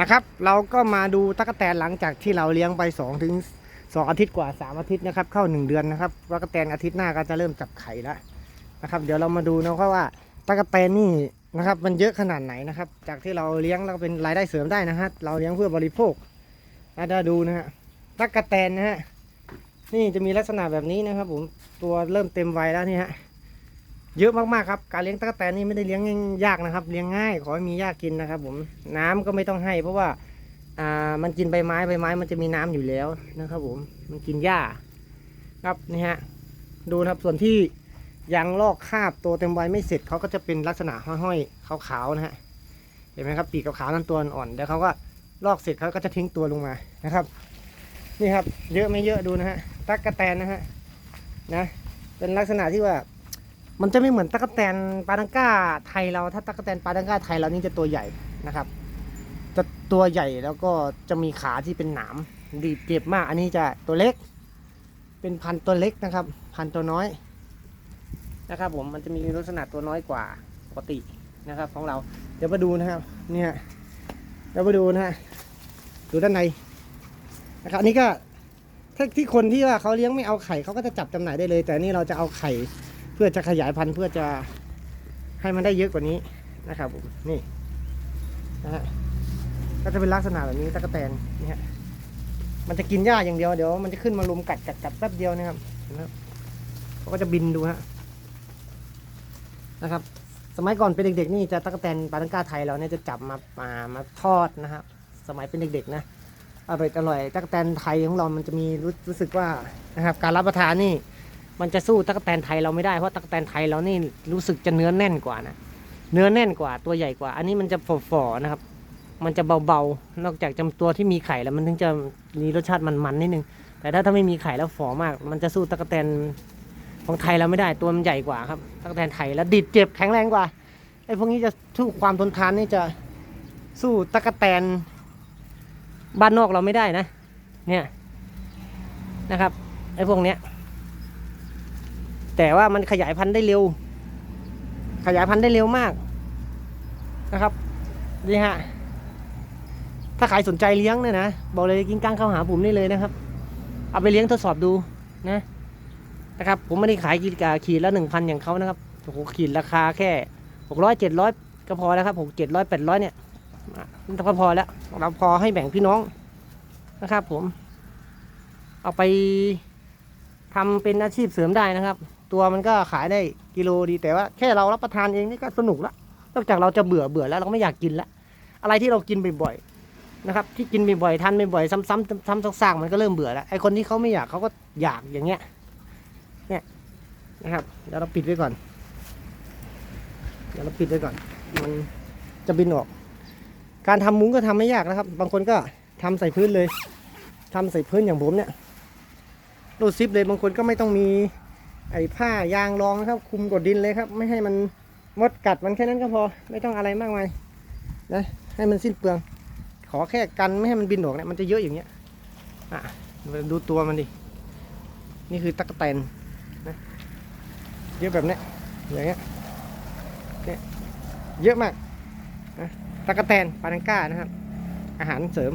นะครับ เราก็มาดูตั๊กแตนหลังจากที่เราเลี้ยงไป2ถึง2อาทิตย์กว่า 3 อาทิตย์นะครับ เข้า 1 เดือนนะครับตั๊กแตนอาทิตย์หน้าก็จะเริ่มจับไข่แล้วนะครับ เดี๋ยวเรามาดูนะครับว่าตั๊กแตนนี่นะครับ มันเยอะขนาดไหนนะครับ จากที่เราเลี้ยงแล้วเป็นรายได้เสริมได้นะฮะเราเลี้ยงเพื่อบริโภคนะถ้าดูนะฮะตั๊กแตนนะฮะนี่จะมีลักษณะแบบนี้นะครับ ผมตัวเริ่มเต็มวัยแล้วนี่ฮะ เยอะมากๆครับ การเลี้ยงตั๊กแตนนี่ไม่ได้เลี้ยงยากนะครับ เลี้ยงง่าย ขอให้มีหญ้ากินนะครับ ผมน้ำก็ไม่ต้องให้ เพราะว่าอ่ามันกินใบไม้ใบไม้มันจะมีน้ำอยู่แล้วนะครับ ผมมันกินหญ้าครับนี่ฮะดูนะครับส่วนที่ยังลอกคราบตัวเต็มวัยไม่เสร็จเขาก็จะเป็นลักษณะห้อยๆขาวๆนะฮะเห็นไหมครับปีกขาวๆนั่นตัวอ่อนแล้วเขาก็ลอกเสร็จเขาก็จะทิ้งตัวลงมานะครับ นี่ครับ เยอะไม่เยอะดูนะฮะตั๊กแตนนะฮะนะเป็นลักษณะที่ว่า มันจะไม่เหมือนตะกแตนปาดังก้าไทยเราถ้าตะกแตนปาดังก้าไทยเรานี่จะตัวใหญ่นะครับ จะตัวใหญ่แล้วก็จะมีขาที่เป็นหนามดีเจ็บมาก อันนี้จะตัวเล็ก เป็นพันตัวเล็กนะครับ พันตัวน้อยนะครับ ผมมันจะมีลักษณะตัวน้อยกว่าปกตินะครับ ของเรา เดี๋ยวมาดูนะครับ เนี่ยเดี๋ยวมาดูนะฮะดูด้านในนะครับอันนี้ก็ถ้าที่คนที่ว่าเขาเลี้ยงไม่เอาไข่เขาก็จะจับจำหน่ายได้เลย แต่อันนี่เราจะเอาไข่ เพื่อจะขยายพันธุ์เพื่อจะให้มันได้เยอะกว่านี้นะครับผมนี่นะฮะก็จะเป็นลักษณะแบบนี้ตะกแตนนี่ฮะมันจะกินหญ้าอย่างเดียวเดี๋ยวมันจะขึ้นมาลุมกัดกัดกัดแป๊บเดียวนะครับเห็นะครับเขาก็จะบินดูฮะนะครับ สมัยก่อนเป็นเด็กๆนี่จะตะกแตนปาตังกาไทยเราเนี่ยจะจับมามามาทอดนะครับสมัยเป็นเด็กๆนะอร่อยอร่อยตะกแตนไทยของเรามันจะมีรู้รู้สึกว่านะครับ การรับประทานนี่ มันจะสู้ตั๊กแตนไทยเราไม่ได้เพราะตั๊กแตนไทยเรานี่รู้สึกจะเนื้อแน่นกว่านะเนื้อแน่นกว่าตัวใหญ่กว่า อันนี้มันจะฝ่อๆนะครับ มันจะเบาๆ นอกจากจำตัวที่มีไข่แล้วมันถึงจะมีรสชาติมันๆนิดนึง แต่ถ้าถ้าไม่มีไข่แล้วฝ่อมาก มันจะสู้ตั๊กแตนของไทยเราไม่ได้ตัวมันใหญ่กว่าครับตั๊กแตนไทยแล้วดิดเจ็บแข็งแรงกว่าไอ้พวกนี้จะสู้ความทนทานนี่จะสู้ตั๊กแตนบ้านนอกเราไม่ได้นะ เนี่ยนะครับไอ้พวกเนี้ย แต่ว่ามันขยายพันธุ์ได้เร็ว ขยายพันธุ์ได้เร็วมากนะครับนี่ฮะถ้าใครสนใจเลี้ยงเนี่ยนะบอกเลยกินก้างเข้าหาผมนี่เลยนะครับ เอาไปเลี้ยงทดสอบดูนะนะครับ ผมไม่ได้ขายกิกาขีดละหนึ่งพันอย่างเขานะครับโอ้โหขีดราคาแค่หกร้อยเจ็ดร้อยก็พอแล้วครับหกเจ็ดร้อยแปดร้อยเนี่ยก็พอแล้วเราพอให้แบ่งพี่น้องนะครับผม เอาไปทำเป็นอาชีพเสริมได้นะครับ ตัวมันก็ขายได้กิโลดีแต่ว่าแค่เรารับประทานเองนี่ก็สนุกละนอกจากเราจะเบื่อเบื่อแล้วเราก็ไม่อยากกินละอะไรที่เรากินบ่อยๆนะครับ ที่กินบ่อยๆทานบ่อยๆซ้ำๆซ้ำๆซากๆมันก็เริ่มเบื่อแล้วไอคนที่เขาไม่อยากเขาก็อยากอย่างเงี้ยเนี่ยนะครับเดี๋ยวเราปิดไว้ก่อนเดี๋ยวเราปิดไว้ก่อนมันจะบินออก การทำมุ้งก็ทำไม่ยากนะครับ บางคนก็ทำใส่พื้นเลยทำใส่พื้นอย่างผมเนี่ยรูดซิปเลยบางคนก็ไม่ต้องมี ไอ้ผ้ายางรองนะครับ คุมกดดินเลยครับ ไม่ให้มันมดกัดมันแค่นั้นก็พอ ไม่ต้องอะไรมากมายนะให้มันสิ้นเปลือง ขอแค่กันไม่ให้มันบินออกเนี่ยมันจะเยอะอย่างเงี้ยอะดูตัวมันดินี่คือตั๊กแตนนะเยอะแบบเนี้ยอย่างเงี้ยเนี่ยเยอะมากนะตั๊กแตนปานังก้านะครับ อาหารเสริม